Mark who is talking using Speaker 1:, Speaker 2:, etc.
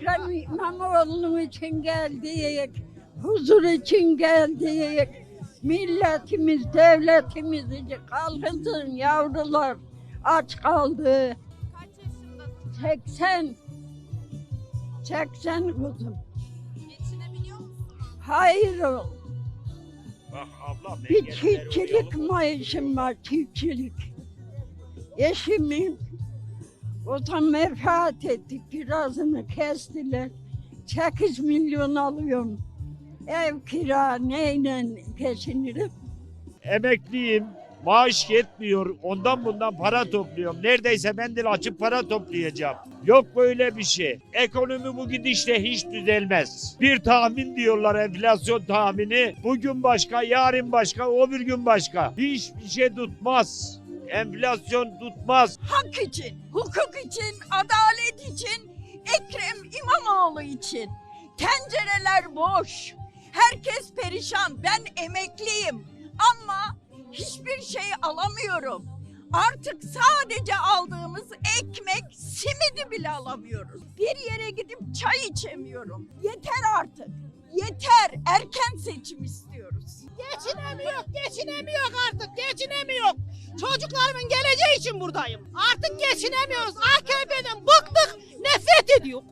Speaker 1: Ekrem İmamoğlu için geldik. Huzur için geldik. Milletimiz, devletimiz için kalkınsın yavrular. Aç kaldı.
Speaker 2: Kaç yaşındasın?
Speaker 1: 80. 80 kuzum.
Speaker 2: Geçinebiliyor musunuz?
Speaker 1: Hayır.
Speaker 3: Bak abla ben
Speaker 1: Bir çiftçilik maaşım var, çiftçilik. Eşimin o da vefat etti, birazını kestiler. 8 milyon alıyorum. Ev kira neyle geçinirim?
Speaker 3: Emekliyim. Maaş yetmiyor. Ondan bundan para topluyorum. Neredeyse mendil açıp para toplayacağım. Yok böyle bir şey. Ekonomi bu gidişle hiç düzelmez. Bir tahmin diyorlar enflasyon tahmini. Bugün başka, yarın başka, o bir gün başka. Hiçbir şey tutmaz. Enflasyon tutmaz.
Speaker 4: hak için, hukuk için, adalet için, Ekrem İmamoğlu için. Tencereler boş. Herkes perişan. Ben emekliyim ama hiçbir şey alamıyorum. Artık sadece aldığımız ekmek, simidi bile alamıyoruz. Bir yere gidip çay içemiyorum. Yeter artık. Yeter. Erken seçim istiyoruz.
Speaker 5: Geçinemiyor, geçinemiyor artık, geçinemiyor. Çocuklarımın geleceği için buradayım. Artık geçinemiyoruz. AKP'den bıktık, nefret ediyor.